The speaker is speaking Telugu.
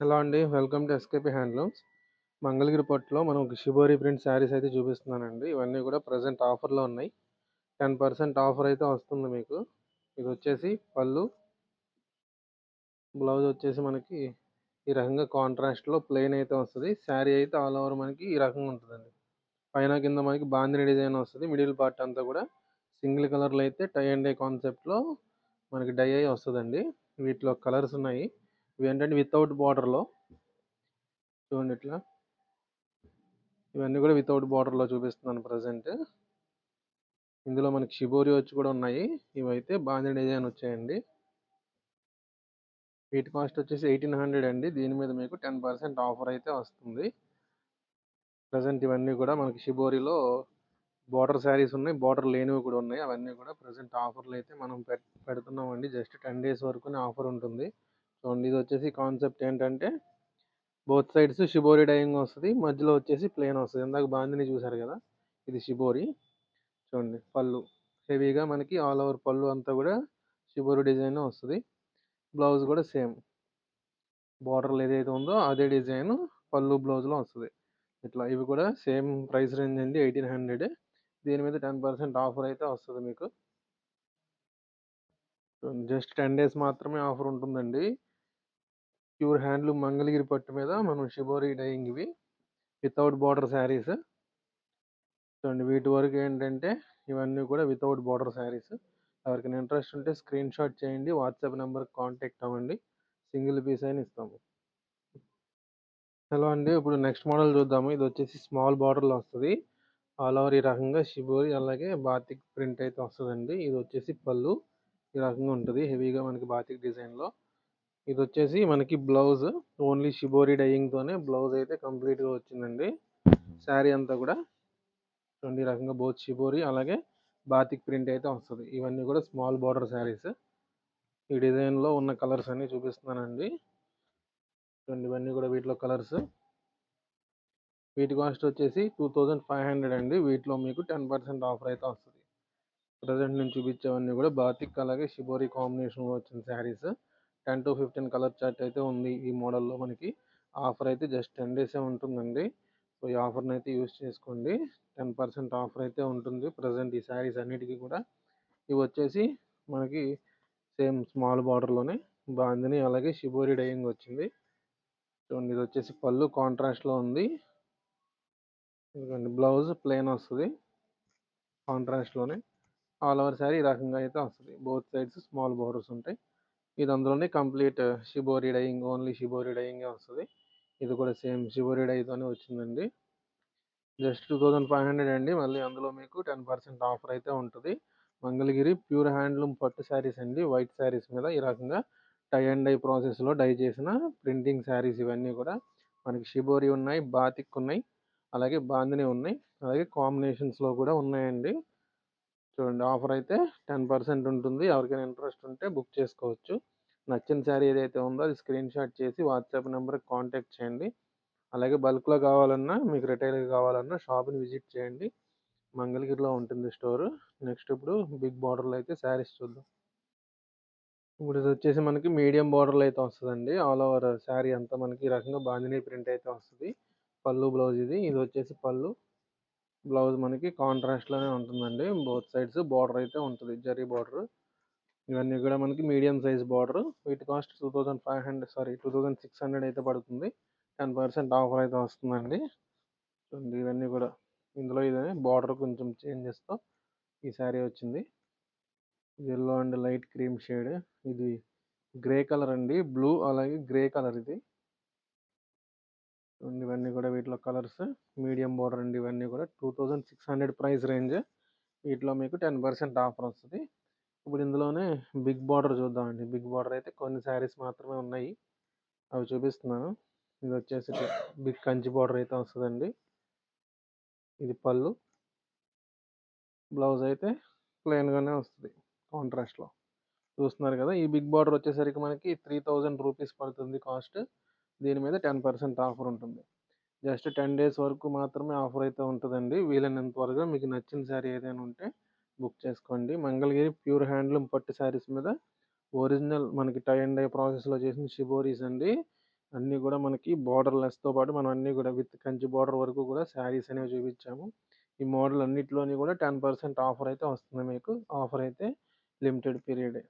హలో అండి. Welcome to SKP handlooms Mangalagiri పట్టులో మనం ఒక షిబోరి ప్రింట్ శారీస్ అయితే చూపిస్తున్నానండి. ఇవన్నీ కూడా ప్రజెంట్ ఆఫర్లో ఉన్నాయి. టెన్ పర్సెంట్ ఆఫర్ అయితే వస్తుంది మీకు. ఇది వచ్చేసి పళ్ళు. బ్లౌజ్ వచ్చేసి మనకి ఈ రకంగా కాంట్రాస్ట్లో ప్లెయిన్ అయితే వస్తుంది. శారీ అయితే ఆల్ ఓవర్ మనకి ఈ రకంగా ఉంటుందండి. పైన కింద మనకి బాందిని డిజైన్ వస్తుంది. మిడిల్ పార్ట్ అంతా కూడా సింగిల్ కలర్లో అయితే టై అండ్ డై కాన్సెప్ట్లో మనకి డై అయ్యి వస్తుందండి. వీటిలో కలర్స్ ఉన్నాయి. ఇవి ఏంటంటే వితౌట్ బార్డర్లో చూడండి ఇట్లా. ఇవన్నీ కూడా వితౌట్ బార్డర్లో చూపిస్తున్నాను ప్రజెంట్ ఇందులో మనకి షిబోరి వచ్చి కూడా ఉన్నాయి. ఇవైతే బాగా డిజైన్ వచ్చాయండి. వీటి కాస్ట్ వచ్చేసి ఎయిటీన్ హండ్రెడ్ అండి. దీని మీద మీకు టెన్ పర్సెంట్ ఆఫర్ అయితే వస్తుంది. ప్రజెంట్ ఇవన్నీ కూడా మనకి షిబోరిలో బార్డర్ శారీస్ ఉన్నాయి బార్డర్ లేనివి కూడా ఉన్నాయి. అవన్నీ కూడా ప్రజెంట్ ఆఫర్లు అయితే మనం పెడుతున్నామండి. జస్ట్ టెన్ డేస్ వరకునే ఆఫర్ ఉంటుంది. చూడండి ఇది వచ్చేసి కాన్సెప్ట్ ఏంటంటే బోత్ సైడ్స్ షిబోరి డైయింగ్ వస్తుంది మధ్యలో వచ్చేసి ప్లేన్ వస్తుంది. ఇందాక బాందిని చూసారు కదా ఇది షిబోరి. చూడండి పళ్ళు. హెవీగా మనకి ఆల్ ఓవర్ పళ్ళు అంతా కూడా షిబోరి డిజైన్ వస్తుంది. బ్లౌజ్ కూడా సేమ్. బార్డర్లు ఏదైతే ఉందో అదే డిజైన్ పళ్ళు బ్లౌజ్లో వస్తుంది. ఇట్లా ఇవి కూడా సేమ్ ప్రైస్ రేంజ్ అండి ఎయిటీన్ హండ్రెడ్. దీని మీద టెన్ పర్సెంట్ ఆఫర్ అయితే వస్తుంది మీకు. జస్ట్ టెన్ డేస్ మాత్రమే ఆఫర్ ఉంటుందండి. ప్యూర్ హ్యాండ్లూమ్ మంగళగిరి పట్టు మీద మనం షిబోరి డైయింగ్ ఇవి వితౌట్ బార్డర్ శారీస్ చూడండి వీటి వరకు ఏంటంటే ఇవన్నీ కూడా వితౌట్ బార్డర్ శారీస్ ఎవరికైనా ఇంట్రెస్ట్ ఉంటే స్క్రీన్ షాట్ చేయండి వాట్సాప్ నెంబర్కి కాంటాక్ట్ అవ్వండి సింగిల్ పీస్ అయినా ఇస్తాము. హలో అండి ఇప్పుడు నెక్స్ట్ మోడల్ చూద్దాము. ఇది వచ్చేసి స్మాల్ బార్డర్లో వస్తుంది. ఆల్ ఓవర్ ఈ రకంగా షిబోరి అలాగే బాతిక్ ప్రింట్ అయితే వస్తుందండి. ఇది వచ్చేసి పళ్ళు. ఈ రకంగా ఉంటుంది హెవీగా మనకి బాతిక్ డిజైన్లో ఇది వచ్చేసి మనకి బ్లౌజ్ ఓన్లీ షిబోరి డైయింగ్తోనే బ్లౌజ్ అయితే కంప్లీట్గా వచ్చిందండి. శారీ అంతా కూడా రెండు రకంగా బోత్ షిబోరి అలాగే బాతిక్ ప్రింట్ అయితే వస్తుంది. ఇవన్నీ కూడా స్మాల్ బార్డర్ శారీస్. ఈ డిజైన్లో ఉన్న కలర్స్ అన్నీ చూపిస్తున్నానండి. చూడండి ఇవన్నీ కూడా వీటిలో కలర్స్. వీటి కాస్ట్ వచ్చేసి టూ థౌజండ్ ఫైవ్ హండ్రెడ్ అండి. వీటిలో మీకు టెన్ పర్సెంట్ ఆఫర్ అయితే వస్తుంది. ప్రజెంట్ నేను చూపించేవన్నీ కూడా బాతిక్ అలాగే షిబోరి కాంబినేషన్లో వచ్చిన saris. Ten to fifteen colour chart అయితే ఉంది ఈ మోడల్లో మనకి. ఆఫర్ అయితే జస్ట్ టెన్ డేసే ఉంటుందండి. సో ఈ ఆఫర్ని అయితే యూస్ చేసుకోండి. టెన్ పర్సెంట్ ఆఫర్ అయితే ఉంటుంది ప్రజెంట్ ఈ శారీస్ అన్నిటికీ కూడా. ఇవి వచ్చేసి మనకి సేమ్ స్మాల్ బార్డర్లోనే బాందిని అలాగే షిబోరి డైయింగ్ వచ్చింది. చూడండి ఇది వచ్చేసి పళ్ళు కాంట్రాస్ట్లో ఉంది. ఎందుకంటే బ్లౌజ్ ప్లెయిన్ వస్తుంది. కాంట్రాస్ట్లోనే. ఆల్ ఓవర్ శారీ ఈ రకంగా అయితే వస్తుంది. బోత్ సైడ్స్ స్మాల్ బార్డర్స్ ఉంటాయి. ఇది అందులోనే complete shibori dyeing only shibori డైయింగే వస్తుంది. ఇది కూడా సేమ్ షిబోరి డైతోనే వచ్చిందండి. Just two thousand five hundred అండి. మళ్ళీ అందులో మీకు టెన్ పర్సెంట్ ఆఫర్ అయితే ఉంటుంది. మంగళగిరి ప్యూర్ హ్యాండ్లూమ్ పట్టు శారీస్ అండి. వైట్ శారీస్ మీద ఈ రకంగా టై అండ్ డై ప్రాసెస్లో డై చేసిన ప్రింటింగ్ శారీస్ ఇవన్నీ కూడా మనకి షిబోరి ఉన్నాయి బాతిక్ ఉన్నాయి అలాగే బాందిని ఉన్నాయి అలాగే కాంబినేషన్స్లో కూడా ఉన్నాయండి. చూడండి ఆఫర్ అయితే టెన్ పర్సెంట్ ఉంటుంది. ఎవరికైనా ఇంట్రెస్ట్ ఉంటే బుక్ చేసుకోవచ్చు. నచ్చిన శారీ ఏదైతే ఉందో అది స్క్రీన్ షాట్ చేసి వాట్సాప్ నెంబర్కి కాంటాక్ట్ చేయండి. అలాగే బల్క్లో కావాలన్నా మీకు రిటైల్గా కావాలన్నా షాప్ని విజిట్ చేయండి. మంగళగిరిలో ఉంటుంది స్టోర్. నెక్స్ట్ ఇప్పుడు బిగ్ బార్డర్లో అయితే శారీస్ చూద్దాం. ఇప్పుడు ఇది వచ్చేసి మనకి మీడియం బార్డర్లో అయితే వస్తుందండి. ఆల్ ఓవర్ శారీ అంతా మనకి ఈ రకంగా బాందినీ ప్రింట్ అయితే వస్తుంది. పళ్ళు బ్లౌజ్ ఇది. ఇది వచ్చేసి పళ్ళు. బ్లౌజ్ మనకి కాంట్రాస్ట్లోనే ఉంటుందండి. బోత్ సైడ్స్ బార్డర్ అయితే ఉంటుంది. జరీ బార్డర్ ఇవన్నీ కూడా మనకి మీడియం సైజ్ బార్డర్ వీటి cost two thousand five hundred sorry two thousand six hundred అయితే పడుతుంది. టెన్ పర్సెంట్ ఆఫర్ అయితే వస్తుందండి. ఇవన్నీ కూడా. ఇందులో ఇదే బార్డర్ కొంచెం చేంజెస్తో ఈ శారీ వచ్చింది. Yellow and light cream shade ఇది గ్రే కలర్ అండి. బ్లూ అలాగే గ్రే కలర్ ఇది. ఇవన్నీ కూడా వీటిలో కలర్స్ మీడియం బార్డర్ అండి ఇవన్నీ కూడా two thousand six hundred price range. వీటిలో మీకు టెన్ పర్సెంట్ ఆఫర్ వస్తుంది. ఇప్పుడు ఇందులోనే బిగ్ బార్డర్ చూద్దామండి. బిగ్ బార్డర్ అయితే కొన్ని శారీస్ మాత్రమే ఉన్నాయి. అవి చూపిస్తున్నాను. ఇది వచ్చేసి బిగ్ కంచి బార్డర్ అయితే వస్తుందండి. ఇది పళ్ళు. బ్లౌజ్ అయితే ప్లెయిన్గానే వస్తుంది కాంట్రాస్ట్లో. చూస్తున్నారు కదా ఈ బిగ్ బార్డర్ వచ్చేసరికి మనకి త్రీ థౌజండ్ రూపీస్ పడుతుంది కాస్ట్. దీని మీద టెన్ పర్సెంట్ ఆఫర్ ఉంటుంది. జస్ట్ టెన్ డేస్ వరకు మాత్రమే ఆఫర్ అయితే ఉంటుందండి. వీలైనంత త్వరగా మీకు నచ్చిన శారీ ఏదైనా ఉంటే బుక్ చేసుకోండి. మంగళగిరి ప్యూర్ హ్యాండ్లూమ్ పట్టు శారీస్ మీద ఒరిజినల్ మనకి టై అండ్ డై ప్రాసెస్లో చేసిన షిబోరీస్ అండి. అన్నీ కూడా మనకి బార్డర్ లెస్తో పాటు మనం అన్నీ కూడా విత్ కంచి బార్డర్ వరకు కూడా శారీస్ అనేవి చూపించాము. ఈ మోడల్ అన్నిటిలోని కూడా టెన్ పర్సెంట్ ఆఫర్ అయితే వస్తుంది మీకు. ఆఫర్ అయితే లిమిటెడ్ పీరియడే.